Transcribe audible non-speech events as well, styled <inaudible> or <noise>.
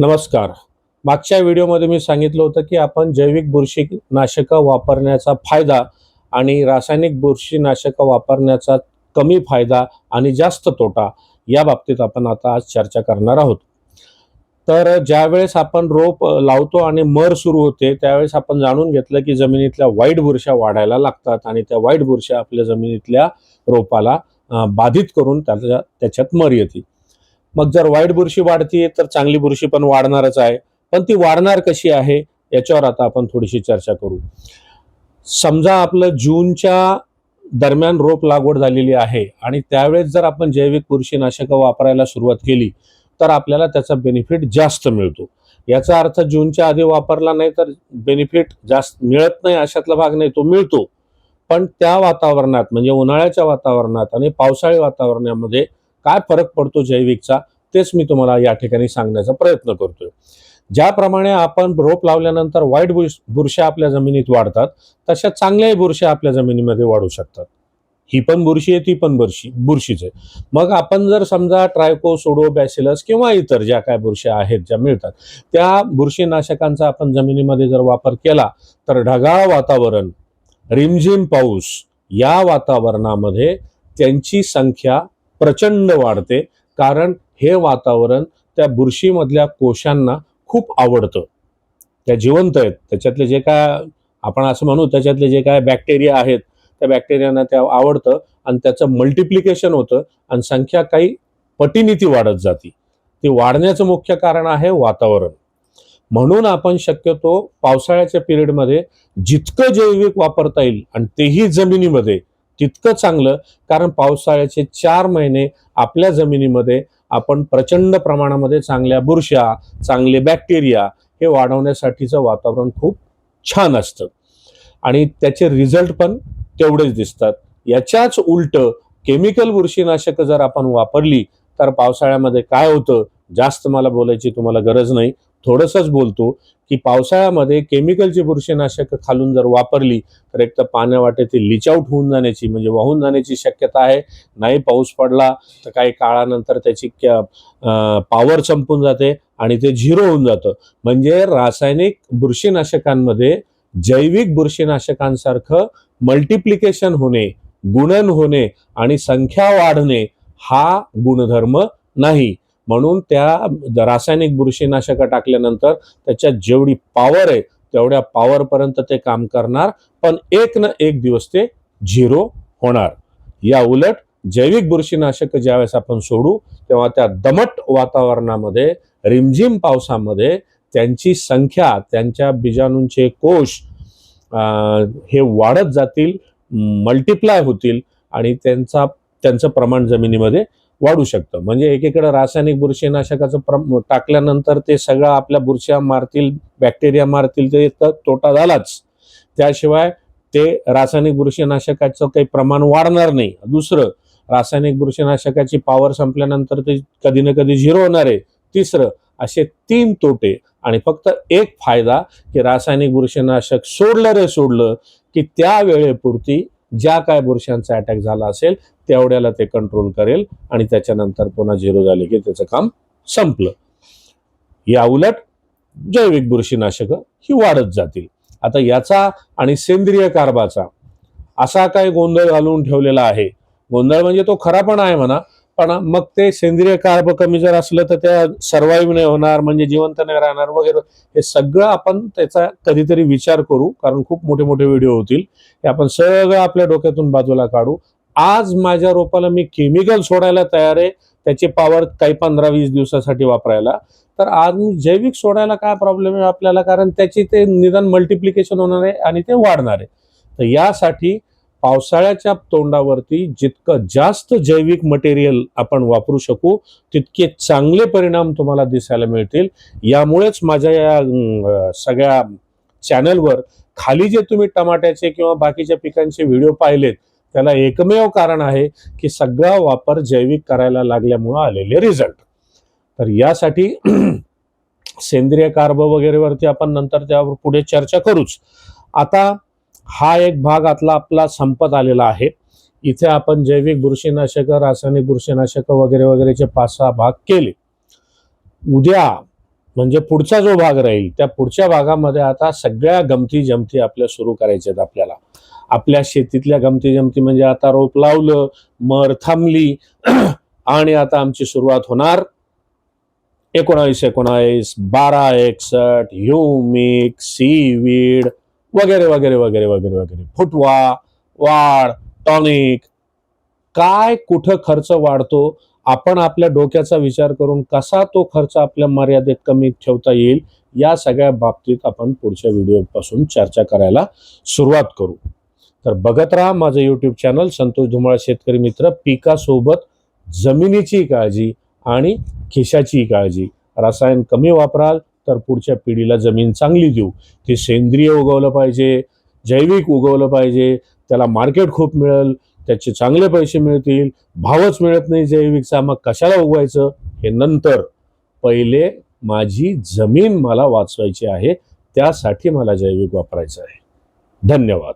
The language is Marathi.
नमस्कार. मागच्या व्हिडिओमध्ये मी सांगितलं होतं की आपण जैविक बुरशीनाशकं वापरण्याचा फायदा आणि रासायनिक बुरशीनाशकं वापरण्याचा कमी फायदा आणि जास्त तोटा या बाबतीत आपण आता आज चर्चा करणार आहोत. तर ज्यावेळेस आपण रोप लावतो आणि मर सुरू होते त्यावेळेस आपण जाणून घेतलं की जमिनीतल्या वाईट बुरशा वाढायला लागतात आणि त्या वाईट बुरशा आपल्या जमिनीतल्या रोपाला बाधित करून त्याच्या त्याच्यात मर येते. मग जर वाईट बुरशी वाढतीये तर चांगली बुरशी पण वाढणारच आहे. पण ती वाढणार कशी आहे याच्यावर आता आपण थोडीशी चर्चा करू. समजा आपलं जूनच्या दरम्यान रोप लागवड झालेली आहे आणि त्यावेळेस जर आपण जैविक बुरशीनाशकं वापरायला सुरुवात केली तर आपल्याला त्याचा बेनिफिट जास्त मिळतो. याचा अर्थ जूनच्या आधी वापरला नाही तर बेनिफिट जास्त मिळत नाही अशातला भाग नाही तो मिळतो. पण त्या वातावरणात म्हणजे उन्हाळ्याच्या वातावरणात आणि पावसाळी वातावरणामध्ये काय फरक पडतो जैविकचा तेच मी तुम्हाला या ठिकाणी सांगण्याचा प्रयत्न करतोय. ज्याप्रमाणे आपण रोप लावल्यानंतर वाईट बुरश आपल्या जमिनीत वाढतात तशा चांगल्याही बुरश्या आपल्या जमिनीमध्ये वाढू शकतात. ही पण बुरशी आहे ती पण बुरशी बुरशीच आहे. मग आपण जर समजा ट्रायको सोडो बॅसिलस किंवा इतर ज्या काय बुरश्या आहेत ज्या मिळतात त्या बुरशीनाशकांचा आपण जमिनीमध्ये जर वापर केला तर ढगाळ वातावरण रिमझिम पाऊस या वातावरणामध्ये त्यांची संख्या प्रचंड वाढते. कारण हे वातावरण त्या बुरशीमधल्या कोशांना खूप आवडतं. त्या जिवंत आहेत. त्याच्यातले जे काय आपण असं म्हणू त्याच्यातले जे काय बॅक्टेरिया आहेत त्या बॅक्टेरियांना त्या आवडतं आणि त्याचं मल्टिप्लिकेशन होतं आणि संख्या काही पटीने ती वाढत जाते. ती वाढण्याचं मुख्य कारण आहे वातावरण. म्हणून आपण शक्यतो पावसाळ्याच्या पिरियडमध्ये जितकं जैविक वापरता येईल आणि तेही जमिनीमध्ये तितकं चांगलं कारण पावसाळ्याचे चार महिने आपल्या जमिनीमध्ये आपण प्रचंड प्रमाणामध्ये चांगल्या बुरशा चांगले बॅक्टेरिया हे वाढवण्यासाठीचं वातावरण खूप छान असतं. आणि त्याचे रिझल्ट पण तेवढेच दिसतात. याच्याच उलट केमिकल बुरशीनाशक जर आपण वापरली तर पावसाळ्यामध्ये काय होतं? जास्त मला बोलायची तुम्हाला गरज नाही. थोडंसंच बोलतो की पावसाळ्यामध्ये केमिकलची बुरशीनाशक खालून जर वापरली तर एक तर पाण्यावाटे ती लिचआउट होऊन जाण्याची म्हणजे वाहून जाण्याची शक्यता आहे. नाही पाऊस पडला तर काही काळानंतर त्याची पॉवर संपून जाते आणि ते झिरो होऊन जातं. म्हणजे रासायनिक बुरशीनाशकांमध्ये जैविक बुरशीनाशकांसारखं मल्टिप्लिकेशन होणे गुणन होणे आणि संख्या वाढणे हा गुणधर्म नाही. म्हणून त्या रासायनिक बुरशीनाशकं टाकल्यानंतर त्याच्यात जेवढी पॉवर आहे तेवढ्या पॉवरपर्यंत ते काम करणार. पण एक ना एक दिवस ते झिरो होणार. या उलट जैविक बुरशीनाशक ज्यावेळेस आपण सोडू तेव्हा त्या दमट वातावरणामध्ये रिमझिम पावसामध्ये त्यांची संख्या त्यांच्या बीजाणूंचे कोश हे वाढत जातील मल्टिप्लाय होतील आणि त्यांचा त्यांचं प्रमाण जमिनीमध्ये वाढू शकतं. म्हणजे एकीकडे रासायनिक बुरशीनाशकाचं प्रम टाकल्यानंतर ते सगळं आपल्या बुरश्या मारतील बॅक्टेरिया मारतील ते तर तोटा झालाच. त्याशिवाय ते रासायनिक बुरशीनाशकाचं काही प्रमाण वाढणार नाही. दुसरं रासायनिक बुरशीनाशकाची पॉवर संपल्यानंतर ते कधी ना कधी झिरो होणार आहे. तिसरं असे तीन तोटे आणि फक्त एक फायदा की रासायनिक बुरशीनाशक सोडलं रे सोडलं की त्या वेळेपुरती ज्या काय बुरशांचा अटॅक झाला असेल तेवढ्याला ते कंट्रोल करेल आणि त्याच्यानंतर पुन्हा झिरो झाले की त्याचं काम संपलं. या उलट जैविक बुरशीनाशकं ही वाढत जातील. आता याचा आणि सेंद्रिय कार्बाचा असा काय गोंधळ घालून ठेवलेला आहे. गोंधळ म्हणजे तो खरा पण आहे म्हणा पण मग ते सेंद्रिय कार्ब कमी जर असलं तर त्या सर्वाईव्ह नाही होणार म्हणजे जिवंत नाही राहणार वगैरे. हे सगळं आपण त्याचा कधीतरी विचार करू कारण खूप मोठे मोठे व्हिडिओ होतील. हे आपण सगळं आपल्या डोक्यातून बाजूला काढू. आज माझ्या रोपाला मी केमिकल सोडायला तयार आहे त्याची पॉवर काही पंधरा वीस दिवसासाठी वापरायला. तर आज मी जैविक सोडायला काय प्रॉब्लेम आहे आपल्याला? कारण त्याची ते निदान मल्टिप्लिकेशन होणार आहे आणि ते वाढणार आहे. तर यासाठी पावसाळ्याच्या तोंडावरती जितकं जास्त जैविक मटेरियल आपण वापरू शकू तितके चांगले परिणाम तुम्हाला दिसायला मिळतील. यामुळेच माझ्या या सगळ्या चॅनलवर खाली जे तुम्ही टमाट्याचे किंवा बाकीच्या पिकांचे व्हिडिओ पाहिलेत त्याला एकमेव कारण आहे की सगळा वापर जैविक करायला लागल्यामुळं आलेले रिझल्ट तर यासाठी <clears throat> सेंद्रिय कार्ब वगैरेवरती आपण नंतर त्यावर पुढे चर्चा करूच. आता हा एक भाग आतला आपला संपत आलेला आहे. इथे आपण जैविक बुरशीनाशक रासायनिक बुरशीनाशक वगैरे वगैरेचे पाच सहा भाग केले. उद्या म्हणजे पुढचा जो भाग राहील त्या पुढच्या भागामध्ये आता सगळ्या गमती जमती आपल्या सुरू करायच्या आहेत आपल्याला. आपल्या शेतीतल्या गमती जमती म्हणजे आता रोप लावलं मर थांबली <clears throat> आणि आता आमची सुरुवात होणार एकोणावीस एकोणावीस बारा एकसठ ह्युमिक सीवीड वगैरे वगैरे वगैरे वगैरे वगैरे. फुटवा वाढ टॉनिक. काय कुठं खर्च वाढतो? आपण आपल्या डोक्याचा विचार करून कसा तो खर्च आपल्या मर्यादेत कमी ठेवता येईल या सगळ्या बाबतीत आपण पुढच्या व्हिडिओपासून चर्चा करायला सुरुवात करू. तर बघत राहा माझं यूट्यूब चॅनल संतोष धुमाळ शेतकरी मित्र पिकासोबत जमिनीची काळजी आणि खिशाची काळजी. रसायन कमी वापराल तर पुढच्या पिढीला जमीन चांगली देऊ. ते सेंद्रिय उगवलं पाहिजे जैविक उगवलं पाहिजे त्याला मार्केट खूप मिळेल त्याचे चांगले पैसे मिळतील भावच मिळत नाही जैविकचा मग कशाला उगवायचं? हे नंतर. पहिले माझी जमीन मला वाचवायची आहे त्यासाठी मला जैविक वापरायचं आहे. धन्यवाद.